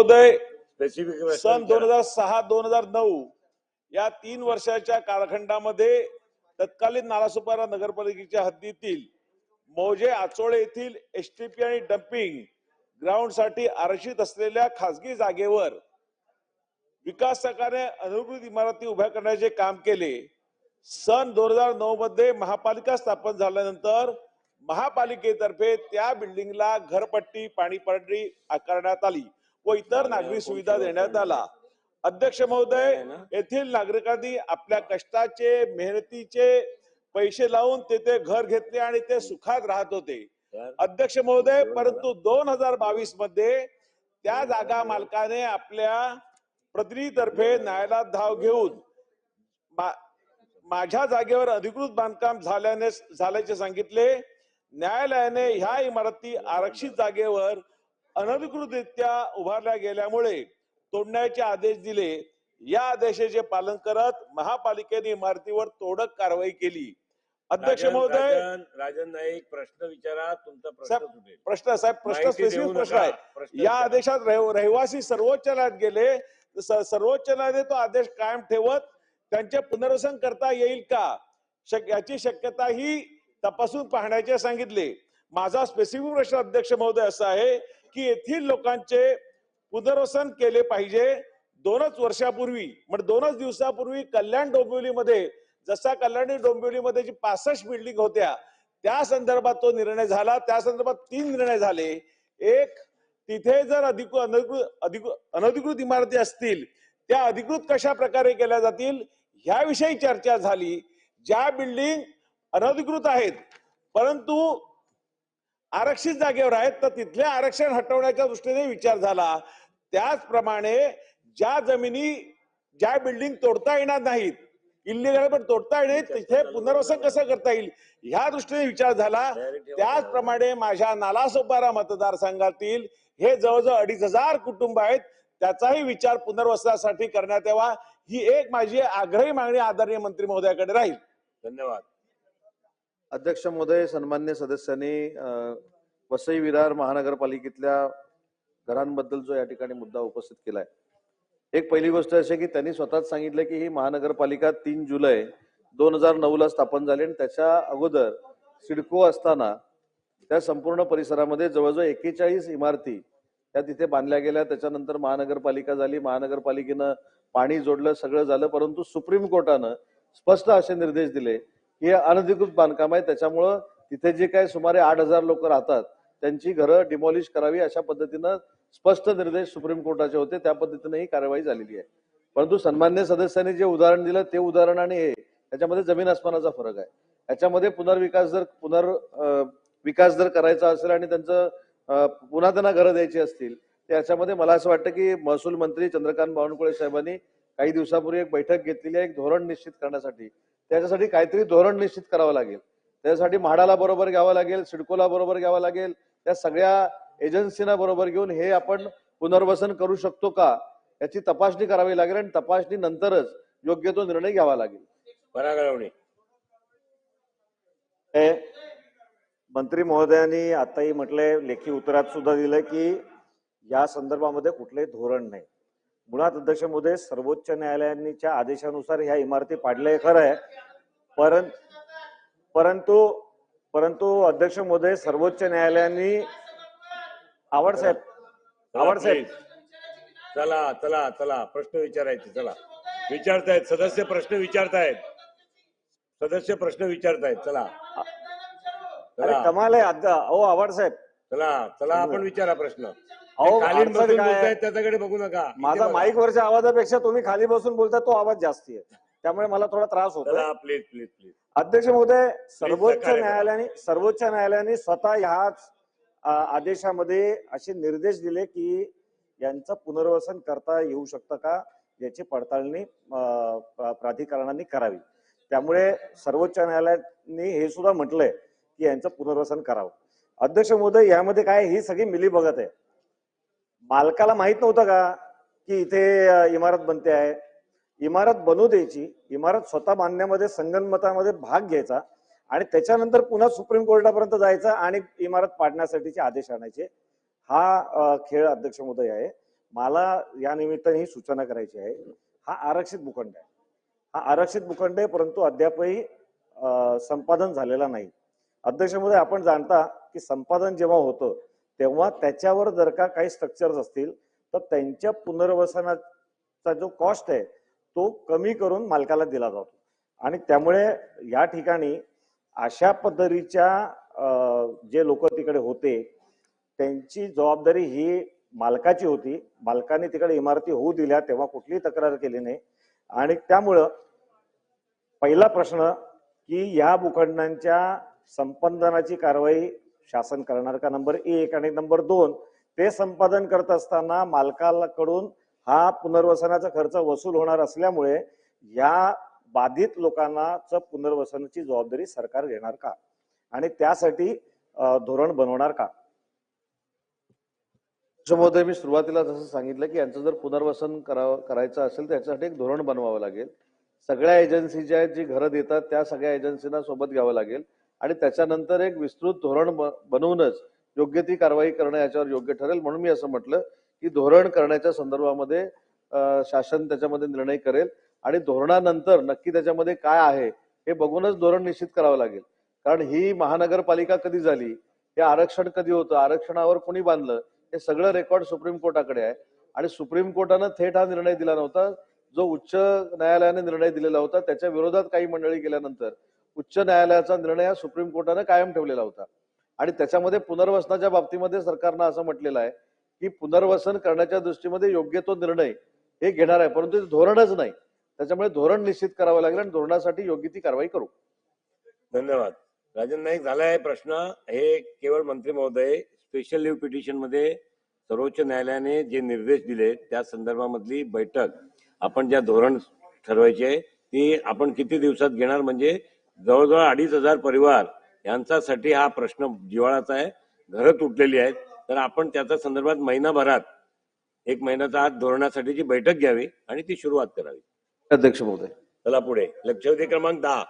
महोदय सन दोन हजार सहा दोन हजार नऊ या तीन वर्षाच्या कालखंडामध्ये तत्कालीन नालासोपारा नगरपालिकेच्या हद्दीतील मौजे आचोळे येथील एसटीपी आणि डम्पिंग ग्राउंडसाठी आरक्षित असलेल्या खासगी जागेवर विकासकाने अनुकृत इमारती उभ्या करण्याचे काम केले. सन दोन हजार नऊ मध्ये महापालिका स्थापन झाल्यानंतर महापालिकेतर्फे त्या बिल्डिंगला घरपट्टी पाणीपट्टी आकारण्यात आली. व इतर नागरी सुविधा देण्यात आला. अध्यक्ष महोदय येथील नागरिकांनी आपल्या कष्टाचे मेहनतीचे पैसे लावून तेथे घर घेतले आणि ते सुखात राहत होते. अध्यक्ष महोदय परंतु दोन हजार बावीसमध्ये त्या जागा मालकाने आपल्या प्रतिनिधीतर्फे न्यायालयात धाव घेऊन मा- माझ्या जागेवर अधिकृत बांधकाम झाल्याने झाल्याचे सांगितले. न्यायालयाने ह्या इमारती आरक्षित जागेवर अनधिकृतरित्या उभारल्या गेल्यामुळे तोडण्याचे आदेश दिले. या आदेशाचे पालन करत महापालिकेने इमारतीवर तोडक कारवाई केली. अध्यक्ष महोदय. राजन नाईक प्रश्न विचारा तुमचा प्रश्न प्रश्न साहेब प्रश्न स्पेसिफिक प्रश्न. आहे. या. आदेशात रहि- रहिवासी सर्वोच्च न्यायालयात गेले. सर्वोच्च न्यायालयाने तो आदेश कायम ठेवत त्यांचे पुनर्वसन करता येईल का? शक- याची शक्यता ही तपासून पाहण्याचे सांगितले. माझा स्पेसिफिक प्रश्न अध्यक्ष महोदय असा आहे. की येथील लोकांचे पुनर्वसन केले पाहिजे. दोनच वर्षापूर्वी म्हणजे दोनच दिवसापूर्वी कल्याण डोंबिवलीमध्ये जसा कल्याणी डोंबिवलीमध्ये जी पासष्ट बिल्डिंग होत्या त्या संदर्भात तो निर्णय झाला. त्या संदर्भात तीन निर्णय झाले. एक तिथे जर अधिकृत अनधिकृत अधिकृत अनधिकृत इमारती असतील त्या अधिकृत कशा प्रकारे केल्या जातील? ह्याविषयी चर्चा झाली. ज्या बिल्डिंग अनधिकृत आहेत परंतु आरक्षित जागेवर आहेत तर तिथले आरक्षण हटवण्याच्या दृष्टीने विचार झाला. त्याचप्रमाणे ज्या जमिनी ज्या बिल्डिंग तोडता येणार नाहीत इल्लीगल पण तोडता येईल तिथे पुनर्वसन कसं करता येईल ह्या दृष्टीने विचार झाला. त्याचप्रमाणे माझ्या नालासोपारा मतदारसंघातील हे जवळजवळ अडीच हजार कुटुंब आहेत त्याचाही विचार पुनर्वसनासाठी करण्यात यावा ही एक माझी आग्रही मागणी आदरणीय मंत्री महोदयाकडे राहील. धन्यवाद. अध्यक्ष महोदय सन्मान्य सदस्यांनी वसई विरार महानगरपालिकेतल्या घरांबद्दल जो या ठिकाणी मुद्दा उपस्थित केलाय. एक पहिली गोष्ट अशी की त्यांनी स्वतःच सांगितलं की ही महानगरपालिका तीन जुलै दोन हजार नऊ ला स्थापन झाली आणि त्याच्या अगोदर सिडको असताना त्या संपूर्ण परिसरामध्ये जवळजवळ एक्केचाळीस इमारती त्या तिथे बांधल्या गेल्या. त्याच्यानंतर महानगरपालिका झाली. महानगरपालिकेनं पाणी जोडलं सगळं झालं परंतु सुप्रीम कोर्टानं स्पष्ट असे निर्देश दिले हे अनधिकृत बांधकाम आहे. त्याच्यामुळं तिथे जे काही सुमारे आठ हजार लोक राहतात त्यांची घरं डिमॉलिश करावी अशा पद्धतीनं स्पष्ट निर्देश सुप्रीम कोर्टाचे होते. त्या पद्धतीने ही कारवाई झालेली आहे. परंतु सन्मान्य सदस्यांनी जे उदाहरण दिलं ते उदाहरण आणि हे त्याच्यामध्ये जमीन आसमानाचा फरक आहे. याच्यामध्ये पुनर्विकास जर पुनर् विकास जर करायचा असेल आणि त्यांचं पुन्हा त्यांना घरं द्यायची असतील तर याच्यामध्ये मला असं वाटतं की महसूल मंत्री चंद्रकांत बावनकुळे साहेबांनी काही दिवसापूर्वी एक बैठक घेतलेली आहे. एक धोरण निश्चित करण्यासाठी त्याच्यासाठी काहीतरी धोरण निश्चित करावं लागेल. त्यासाठी म्हाडाला बरोबर घ्यावं लागेल सिडकोला बरोबर घ्यावं लागेल त्या सगळ्या एजन्सीना बरोबर घेऊन हे आपण पुनर्वसन करू शकतो का याची तपासणी करावी लागेल आणि तपासणी नंतरच योग्य तो निर्णय घ्यावा लागेल. परागळवणी हे मंत्री महोदयांनी आताही म्हटलंय लेखी उत्तरात सुद्धा दिलं की या संदर्भामध्ये कुठलंही धोरण नाही. मुळात अध्यक्ष महोदय सर्वोच्च न्यायालयाच्या आदेशानुसार ह्या इमारती पाडल्या खरं आहे. परं परंतु परंतु अध्यक्ष महोदय सर्वोच्च न्यायालयाने आवड साहेब आवड साहेब. चला चला चला. प्रश्न विचारायचे चला. विचारतायत सदस्य प्रश्न विचारतायत. सदस्य प्रश्न विचारतायत चला. अरे कमाल आहे अहो आवड साहेब. चला चला आपण विचारा प्रश्न. अहो खाली अडचण बसून काय आहे? बोलतायत त्याच्याकडे बघू नका. इथे माझा बघा. माईक वरच्या आवाजापेक्षा तुम्ही खाली बसून बोलता तो आवाज जास्ती आहे. त्यामुळे मला थोडा त्रास होतो चला प्लीज प्लीज प्लीज अध्यक्ष महोदय सर्वोच्च करा. न्यायालयाने सर्वोच्च न्यायालयाने स्वतः ह्याच अ, आदेशामध्ये असे निर्देश दिले की यांचं पुनर्वसन करता येऊ शकतं का याची पडताळणी अ, प्रा- प्राधिकरणाने करावी. त्यामुळे सर्वोच्च न्यायालयाने हे सुद्धा म्हटलंय की यांचं पुनर्वसन करावं. अध्यक्ष महोदय यामध्ये काय ही सगळी मिली बघत आहे. मालकाला माहीत नव्हतं का की इथे इमारत बनते आहे? इमारत बनवू द्यायची इमारत स्वतः बांधण्यामध्ये संगणमतामध्ये भाग घ्यायचा आणि त्याच्यानंतर पुन्हा सुप्रीम कोर्टापर्यंत जायचा आणि इमारत पाडण्यासाठीचे आदेश आणायचे. हा खेळ अध्यक्ष महोदय आहे. मला या निमित्ताने ही सूचना करायची आहे. हा आरक्षित भूखंड आहे. हा आरक्षित भूखंड आहे परंतु अद्यापही संपादन झालेला नाही. अध्यक्ष महोदय आपण जाणता की संपादन जेव्हा होतं तेव्हा त्याच्यावर जर का काही स्ट्रक्चर्स असतील तर त्यांच्या पुनर्वसनाचा जो कॉस्ट आहे तो कमी करून मालकाला दिला जातो. आणि त्यामुळे या ठिकाणी अशा पद्धतीच्या जे लोक तिकडे होते त्यांची जबाबदारी ही मालकाची होती. मालकाने तिकडे इमारती होऊ दिल्या तेव्हा कुठलीही तक्रार केली नाही. आणि त्यामुळं पहिला प्रश्न की या भूखंडांच्या संपादनाची कारवाई शासन करणार का? नंबर एक आणि नंबर दोन ते संपादन करत असताना मालकाकडून हा पुनर्वसनाचा खर्च वसूल होणार असल्यामुळे या बाधित लोकांनाच पुनर्वसनाची जबाबदारी सरकार घेणार का? आणि त्यासाठी धोरण बनवणार का? महोदय मी सुरुवातीला जसं सांगितलं की यांचं जर पुनर्वसन करावं करायचं असेल तर याच्यासाठी एक धोरण बनवावं लागेल. सगळ्या एजन्सी ज्या आहेत जी घरं देतात त्या सगळ्या एजन्सीना सोबत घ्यावं लागेल. आणि त्याच्यानंतर एक विस्तृत धोरण बनवूनच योग्य ती कारवाई करणं याच्यावर योग्य ठरेल. म्हणून मी असं म्हटलं की धोरण करण्याच्या संदर्भामध्ये शासन त्याच्यामध्ये निर्णय करेल आणि धोरणानंतर नक्की त्याच्यामध्ये काय आहे हे बघूनच धोरण निश्चित करावं लागेल. कारण ही महानगरपालिका कधी झाली? हे आरक्षण कधी होतं? आरक्षणावर कोणी बांधलं? हे सगळं रेकॉर्ड सुप्रीम कोर्टाकडे आहे. आणि सुप्रीम कोर्टानं थेट हा निर्णय दिला नव्हता. जो उच्च न्यायालयाने निर्णय दिलेला होता त्याच्या विरोधात काही मंडळी गेल्यानंतर उच्च न्यायालयाचा निर्णय हा सुप्रीम कोर्टानं कायम ठेवलेला होता. आणि त्याच्यामध्ये पुनर्वसनाच्या बाबतीमध्ये सरकारनं असं म्हटलेलं आहे की पुनर्वसन करण्याच्या दृष्टीमध्ये योग्य तो निर्णय हे घेणार आहे परंतु ते धोरणच नाही. त्याच्यामुळे धोरण निश्चित करावं लागेल आणि धोरणासाठी योग्य ती कारवाई करू. धन्यवाद. राजन नाईक झालाय प्रश्न. हे केवळ मंत्री महोदय स्पेशल लिव्ह पिटिशनमध्ये सर्वोच्च न्यायालयाने जे निर्देश दिले त्या संदर्भामधली बैठक आपण ज्या धोरण ठरवायची आहे ती आपण किती दिवसात घेणार? म्हणजे जवळजवळ अडीच हजार परिवार यांच्यासाठी हा प्रश्न जिव्हाळाचा आहे. घरं तुटलेली आहेत. तर आपण त्याच्या संदर्भात महिनाभरात एक महिन्याचा आत धोरणासाठीची बैठक घ्यावी आणि ती सुरुवात करावी. अध्यक्ष महोदय. चला पुढे. लक्षवेधी क्रमांक दहा.